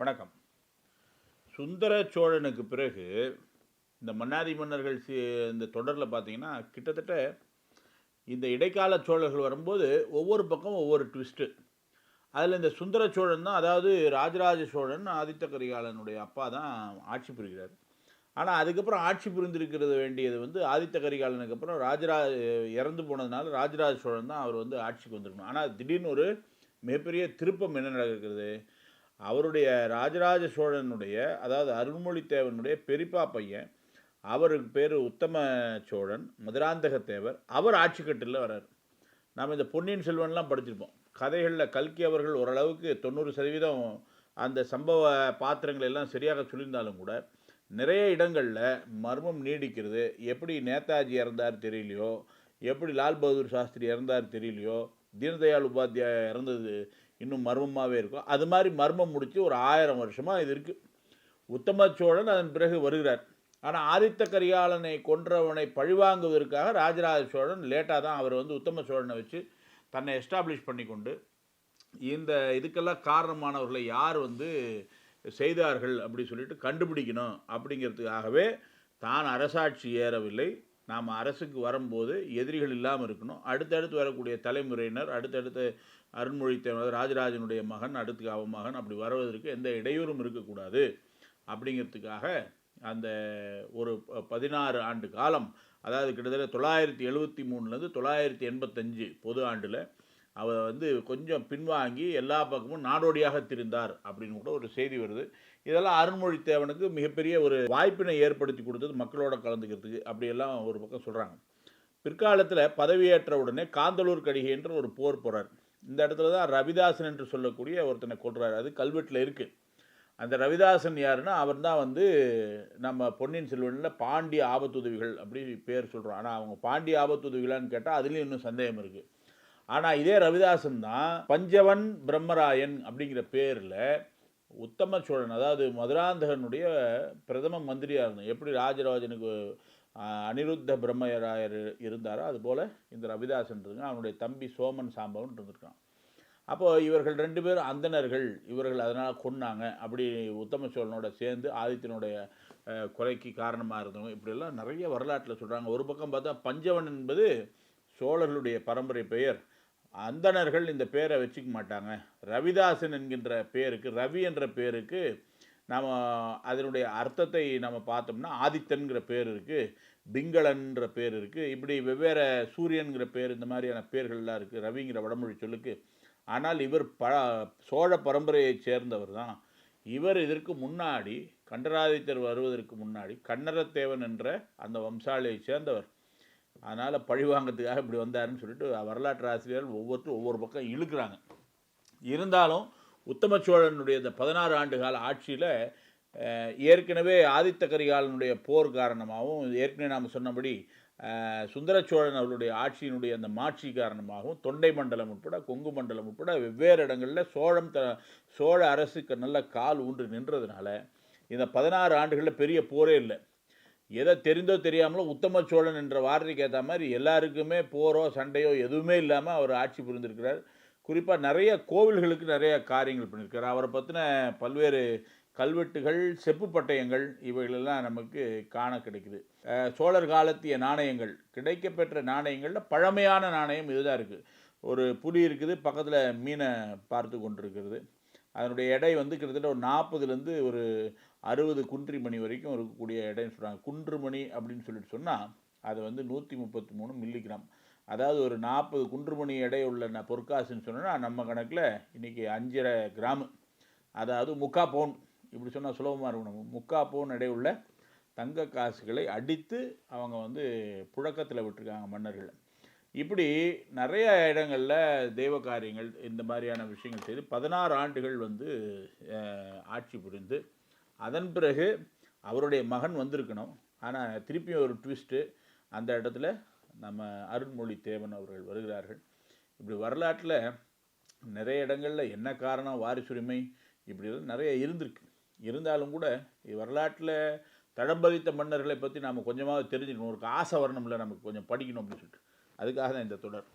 வணக்கம். சுந்தர சோழனுக்கு பிறகு இந்த மன்னாதி மன்னர்கள் சி இந்த தொடரில் பார்த்தீங்கன்னா கிட்டத்தட்ட இந்த இடைக்கால சோழர்கள் வரும்போது ஒவ்வொரு பக்கம் ஒவ்வொரு ட்விஸ்ட்டு அதில் இந்த சுந்தர சோழன் தான் அதாவது ராஜராஜ சோழன் ஆதித்த கரிகாலனுடைய அப்பா தான் ஆட்சி புரிகிறார். ஆனால் அதுக்கப்புறம் ஆட்சி புரிந்திருக்கிறது வேண்டியது வந்து ஆதித்த கரிகாலனுக்கு அப்புறம் ராஜராஜ இறந்து போனதுனால ராஜராஜ சோழன் தான் அவர் வந்து ஆட்சிக்கு வந்திருக்கணும். ஆனால் திடீர்னு ஒரு மிகப்பெரிய திருப்பம் என்ன நடக்கிறது? அவருடைய ராஜராஜ சோழனுடைய அதாவது அருள்மொழித்தேவனுடைய பெரிப்பா பையன் அவருக்கு பேர் உத்தம சோழன் மதுராந்தக தேவர் அவர் ஆட்சிக்கட்டில் வர்றார். வரார் நாம் இந்த பொன்னியின் செல்வன்லாம் படிச்சிருப்போம். கதைகளில் கல்கி அவர்கள் ஓரளவுக்கு தொண்ணூறு சதவீதம் அந்த சம்பவ பாத்திரங்கள் எல்லாம் சரியாக சொல்லியிருந்தாலும் கூட நிறைய இடங்களில் மர்மம் நீடிக்கிறது. எப்படி நேதாஜி இறந்தார் தெரியலையோ? எப்படி லால் பகதூர் சாஸ்திரி இறந்தார் தெரியலையோ? தீனதயாள் உபாத்தியாய இறந்தது இன்னும் மர்மமாகவே இருக்கும். அது மாதிரி மர்மம் முடித்து ஒரு ஆயிரம் வருஷமாக இது இருக்குது உத்தம சோழன் அதன் பிறகு வருகிறார். ஆனால் ஆதித்த கரிகாலனை கொன்றவனை பழிவாங்குவதற்காக ராஜராஜ சோழன் லேட்டாக தான் அவர் வந்து உத்தம சோழனை வச்சு தன்னை எஸ்டாப்ளிஷ் பண்ணி கொண்டு இந்த இதுக்கெல்லாம் காரணமானவர்களை யார் வந்து செய்தார்கள் அப்படி சொல்லிட்டு கண்டுபிடிக்கணும் அப்படிங்கிறதுக்காகவே தான் அரசாட்சி ஏறவில்லை. நாம் அரசுக்கு வரும்போது எதிரிகள் இல்லாமல் இருக்கணும். அடுத்தடுத்து வரக்கூடிய தலைமுறையினர் அடுத்தடுத்து அருண்மொழித்தேவர் ராஜராஜனுடைய மகன் அடுத்து அவன் மகன் அப்படி வருவதற்கு எந்த இடையூறும் இருக்கக்கூடாது. அப்படிங்கிறதுக்காக அந்த ஒரு ப- பதினாறு ஆண்டு காலம் அதாவது கிட்டத்தட்ட தொள்ளாயிரத்தி எழுபத்தி மூணுலேருந்து தொள்ளாயிரத்தி எண்பத்தஞ்சு பொது ஆண்டில் அவர் வந்து கொஞ்சம் பின்வாங்கி எல்லா பக்கமும் நாடோடியாக திரிந்தார் அப்படின்னு கூட ஒரு செய்தி வருது. இதெல்லாம் அருண்மொழித்தேவனுக்கு மிகப்பெரிய ஒரு வாய்ப்பினை ஏற்படுத்தி கொடுத்தது மக்களோட கலந்துக்கிறதுக்கு. அப்படியெல்லாம் ஒரு பக்கம் சொல்கிறாங்க பிற்காலத்தில் பதவியேற்ற உடனே காந்தலூர் கடிகை என்ற ஒரு போர் போகிறார் இந்த இடத்துல தான் ரவிதாசன் என்று சொல்லக்கூடிய ஒருத்தனை கொள்றாரு அது கல்வெட்டில் இருக்குது அந்த ரவிதாசன் யாருன்னா அவர் தான் வந்து நம்ம பொன்னியின் செல்வனில் பாண்டிய ஆபத்துதவிகள் அப்படி பேர் சொல்கிறோம் ஆனால் அவங்க பாண்டிய ஆபத்துதவிகளான்னு கேட்டால் அதுலேயும் இன்னும் சந்தேகம் இருக்குது ஆனால் இதே ரவிதாசன் தான் பஞ்சவன் பிரம்மராயன் அப்படிங்கிற பேரில் உத்தம சோழன் அதாவது மதுராந்தகனுடைய பிரதம மந்திரியாக இருந்தான். எப்படி ராஜராஜனுக்கு அனிருத்த பிரம்மராயர் இருந்தாரோ அதுபோல் இந்த ரவிதாசன் இருங்க அவனுடைய தம்பி சோமன் சாம்பவன் இருந்திருக்கான். அப்போது இவர்கள் ரெண்டு பேரும் அந்தணர்கள். இவர்கள் அதனால் கொன்னாங்க. அப்படி உத்தம சோழனோட சேர்ந்து ஆதித்தனுடைய கொலைக்கு காரணமாக இருந்தவங்க. இப்படியெல்லாம் நிறைய வரலாற்றில் சொல்கிறாங்க ஒரு பக்கம் பார்த்தா பஞ்சவன் என்பது சோழர்களுடைய பரம்பரை பெயர். அந்தணர்கள் இந்த பேரை வச்சுக்க மாட்டாங்க. ரவிதாசன் என்கின்ற பேருக்கு ரவி என்ற பேருக்கு நாம் அதனுடைய அர்த்தத்தை நம்ம பார்த்தோம்னா ஆதித்தன்கிற பேர் இருக்குது பிங்களன்ற பேர் இருக்குது இப்படி வெவ்வேறு சூரியன்கிற பேர் இந்த மாதிரியான பேர்கள்லாம் இருக்குது ரவிங்கிற வடமொழி சொல்லுக்கு. ஆனால் இவர் ப சோழ பரம்பரையைச் சேர்ந்தவர் தான். இவர் இதற்கு முன்னாடி கண்டராதித்தர் வருவதற்கு முன்னாடி கண்ணரத்தேவன் என்ற அந்த வம்சாலியை சேர்ந்தவர். அதனால் பழி வாங்கிறதுக்காக இப்படி வந்தாருன்னு சொல்லிட்டு வரலாற்று ஆசிரியர்கள் ஒவ்வொருத்தரும் ஒவ்வொரு பக்கம் இழுக்கிறாங்க. இருந்தாலும் உத்தம சோழனுடைய இந்த பதினாறு ஆண்டு கால ஆட்சியில் ஏற்கனவே ஆதித்த கரிகாலனுடைய போர் காரணமாகவும் ஏற்கனவே நாம் சொன்னபடி சுந்தர சோழன் அவருடைய ஆட்சியினுடைய அந்த மாட்சி காரணமாகவும் தொண்டை மண்டலம் உட்பட கொங்கு மண்டலம் உட்பட வெவ்வேறு இடங்களில் சோழம் த சோழ அரசுக்கு நல்ல கால் ஊன்று நின்றதுனால இந்த பதினாறு ஆண்டுகளில் பெரிய போரே இல்லை. எதை தெரிந்தோ தெரியாமலோ உத்தம சோழன் என்ற வார்த்தைக்கு ஏற்ற மாதிரி எல்லாருக்குமே போரோ சண்டையோ எதுவுமே இல்லாமல் அவர் ஆட்சி புரிந்திருக்கிறார். குறிப்பாக நிறைய கோவில்களுக்கு நிறைய காரியங்கள் பண்ணியிருக்கார் அவரை பற்றின பல்வேறு கல்வெட்டுகள் செப்பு பட்டயங்கள் இவைகளெல்லாம் நமக்கு காண கிடைக்குது. சோழர் காலத்திய நாணயங்கள் கிடைக்கப்பெற்ற நாணயங்களில் பழமையான நாணயம் இதுதான் இருக்குது ஒரு புலி இருக்குது பக்கத்தில் மீனை பார்த்து கொண்டிருக்கிறது. அதனுடைய எடை வந்து கிட்டத்தட்ட ஒரு நாற்பதுலேருந்து ஒரு அறுபது குன்றி மணி வரைக்கும் இருக்கக்கூடிய எடைன்னு சொல்கிறாங்க குன்றுமணி அப்படின்னு சொல்லிட்டு சொன்னால் அது வந்து நூற்றி முப்பத்தி மூணு மில்லிகிராம் அதாவது ஒரு நாற்பது குன்றுமணி எடை உள்ள ந- பொற்காசுன்னு சொன்னோன்னா நம்ம கணக்கில் இன்றைக்கி அஞ்சரை கிராமு. அதாவது முக்கா பவுன். இப்படி சொன்னால் சுலபமாக இருக்கும் நம்ம. முக்கா பவுன் எடை உள்ள தங்க காசுகளை அடித்து அவங்க வந்து புழக்கத்தில் விட்டுருக்காங்க மன்னர்கள். இப்படி நிறைய இடங்களில் தெய்வ காரியங்கள் இந்த மாதிரியான விஷயங்கள் செய்து பதினாறு ஆண்டுகள் வந்து ஆட்சி புரிந்து அதன் பிறகு அவருடைய மகன் வந்திருக்கணும். ஆனால் திருப்பியும் ஒரு ட்விஸ்ட்டு அந்த இடத்துல நம்ம அருண்மொழி தேவன் அவர்கள் வருகிறார்கள். இப்படி வரலாற்றில் நிறைய இடங்களில் என்ன காரணம் வாரிசுரிமை இப்படிலாம் நிறைய இருந்திருக்கு. இருந்தாலும் கூட வரலாற்றில் தடம்பதித்த மன்னர்களை பற்றி நாம் கொஞ்சமாக தெரிஞ்சுக்கணும். ஒரு ஆசை வரணும்ல நமக்கு கொஞ்சம் படிக்கணும் அப்படின்னு சொல்லிட்டு. அதுக்காக தான் இந்த தொடர்.